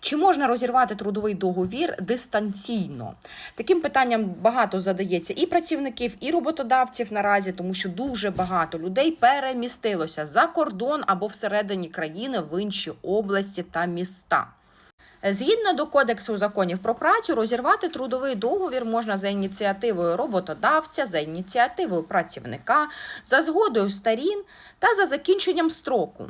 Чи можна розірвати трудовий договір дистанційно? Таким питанням багато задається і працівників, і роботодавців наразі, тому що дуже багато людей перемістилося за кордон або всередині країни в інші області та міста. Згідно до Кодексу законів про працю, розірвати трудовий договір можна за ініціативою роботодавця, за ініціативою працівника, за згодою сторін та за закінченням строку.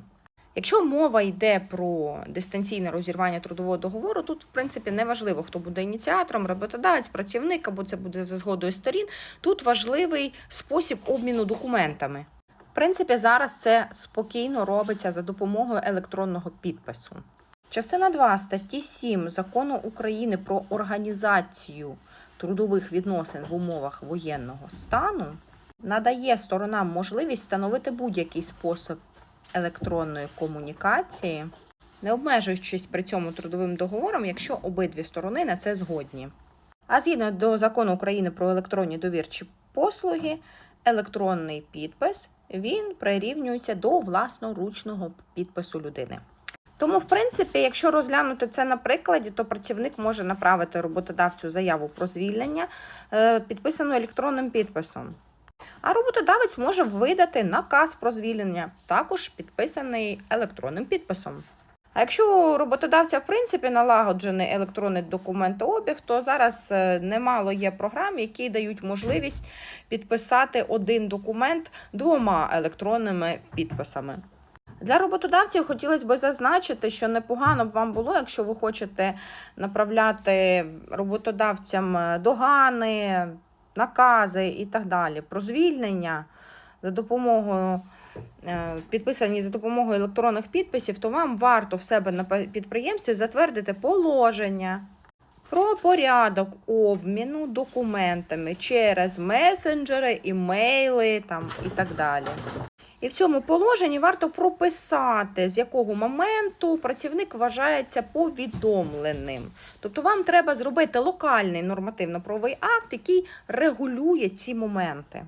Якщо мова йде про дистанційне розірвання трудового договору, тут в принципі не важливо, хто буде ініціатором, роботодавець, працівник або це буде за згодою сторін. Тут важливий спосіб обміну документами. В принципі, зараз це спокійно робиться за допомогою електронного підпису. Частина 2 статті 7 закону України про організацію трудових відносин в умовах воєнного стану надає сторонам можливість встановити будь-який спосіб електронної комунікації, не обмежуючись при цьому трудовим договором, якщо обидві сторони на це згодні. А згідно до закону України про електронні довірчі послуги, електронний підпис він прирівнюється до власноручного підпису людини. Тому, в принципі, якщо розглянути це на прикладі, то працівник може направити роботодавцю заяву про звільнення, е, підписану електронним підписом. А роботодавець може видати наказ про звільнення, також підписаний електронним підписом. А якщо у роботодавця в принципі налагоджений електронний документообіг, то зараз е, немало є програм, які дають можливість підписати один документ двома електронними підписами. Для роботодавців хотілося б зазначити, що непогано б вам було, якщо ви хочете направляти роботодавцям е, догани, накази і так далі про звільнення за допомогою е, підписані за допомогою електронних підписів, то вам варто в себе на підприємстві затвердити положення про порядок обміну документами через месенджери, імейли там, і так далі. І в цьому положенні варто прописати, з якого моменту працівник вважається повідомленим. Тобто вам треба зробити локальний нормативно-правовий акт, який регулює ці моменти.